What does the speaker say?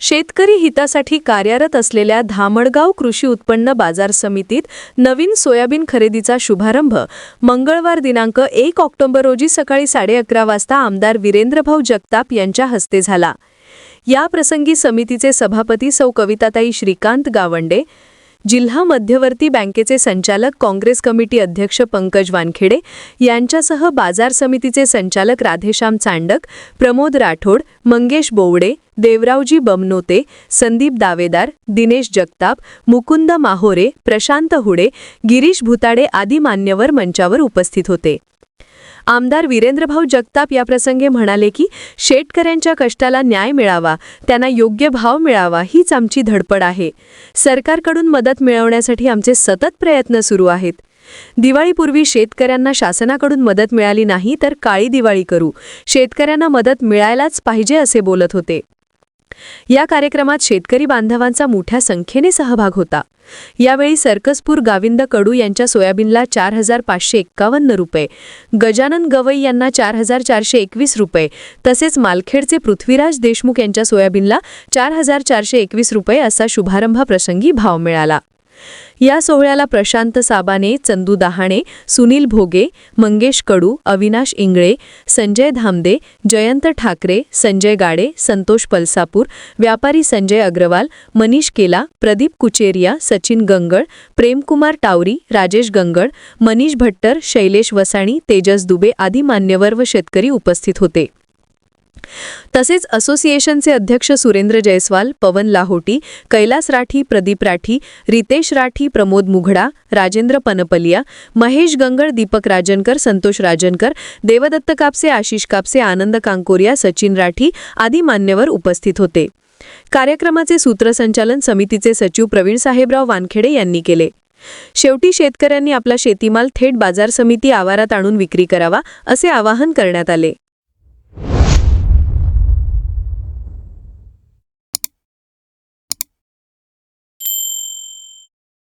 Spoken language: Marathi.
शेतकरी हितासाठी कार्यरत असलेल्या धामणगाव कृषी उत्पन्न बाजार समितीत नवीन सोयाबीन खरेदीचा शुभारंभ. मंगळवार दिनांक एक ऑक्टोबर रोजी सकाळी साडे अकरा वाजता आमदार वीरेंद्रभाऊ जगताप यांच्या हस्ते झाला. या प्रसंगी समितीचे सभापती सौ कविताताई श्रीकांत गावंडे जिल्हा मध्यवर्ती बँकेचे संचालक काँग्रेस कमिटी अध्यक्ष पंकज वानखेडे यांच्यासह बाजार समितीचे संचालक राधेश्याम चांडक प्रमोद राठोड मंगेश बोवडे देवरावजी बमनोते संदीप दावेदार दिनेश जगताप मुकुंद माहोरे प्रशांत हुडे गिरीश भुताडे आदी मान्यवर मंचावर उपस्थित होते. आमदार वीरेंद्रभाऊ जगताप याप्रसंगी म्हणाले की शेतकऱ्यांच्या कष्टाला न्याय मिळावा त्यांना योग्य भाव मिळावा हीच आमची धडपड आहे. सरकारकडून मदत मिळवण्यासाठी आमचे सतत प्रयत्न सुरू आहेत. दिवाळीपूर्वी शेतकऱ्यांना शासनाकडून मदत मिळाली नाही तर काळी दिवाळी करू. शेतकऱ्यांना मदत मिळायलाच पाहिजे असे बोलत होते. या कार्यक्रमात शेतकरी बांधवांचा मोठ्या संख्येने सहभाग होता. यावेळी सर्कसपूर गाविंद कडू यांच्या सोयाबीनला चार हजार पाचशे एक्कावन्न रुपये गजानन गवई यांना चार हजार चारशे एकवीस रुपये तसेच मालखेडचे पृथ्वीराज देशमुख यांच्या सोयाबीनला चार हजार चारशे एकवीस रुपये असा शुभारंभाप्रसंगी भाव मिळाला. या सोहळ्याला प्रशांत साबाने चंदू दहाणे सुनील भोगे मंगेश कडू अविनाश इंगळे संजय धामदे जयंत ठाकरे संजय गाडे संतोष पलसापूर व्यापारी संजय अग्रवाल मनीष केला प्रदीप कुचेरिया सचिन गंगळ प्रेमकुमार टावरी राजेश गंगळ मनीष भट्टर शैलेश वसाणी तेजस दुबे आदी मान्यवर व शेतकरी उपस्थित होते. तसेच असोसिएशनचे अध्यक्ष सुरेंद्र जयस्वाल पवन लाहोटी कैलास राठी प्रदीप राठी रितेश राठी प्रमोद मुघडा राजेंद्र पनपलिया महेश गंगळ दीपक राजनकर संतोष राजनकर देवदत्त कापसे आशिष कापसे आनंद कांकोरिया सचिन राठी आदी मान्यवर उपस्थित होते. कार्यक्रमाचे सूत्रसंचालन समितीचे सचिव प्रवीण साहेबराव वानखेडे यांनी केले. शेवटी शेतकऱ्यांनी आपला शेतीमाल थेट बाजार समिती आवारात आणून विक्री करावा असे आवाहन करण्यात आले.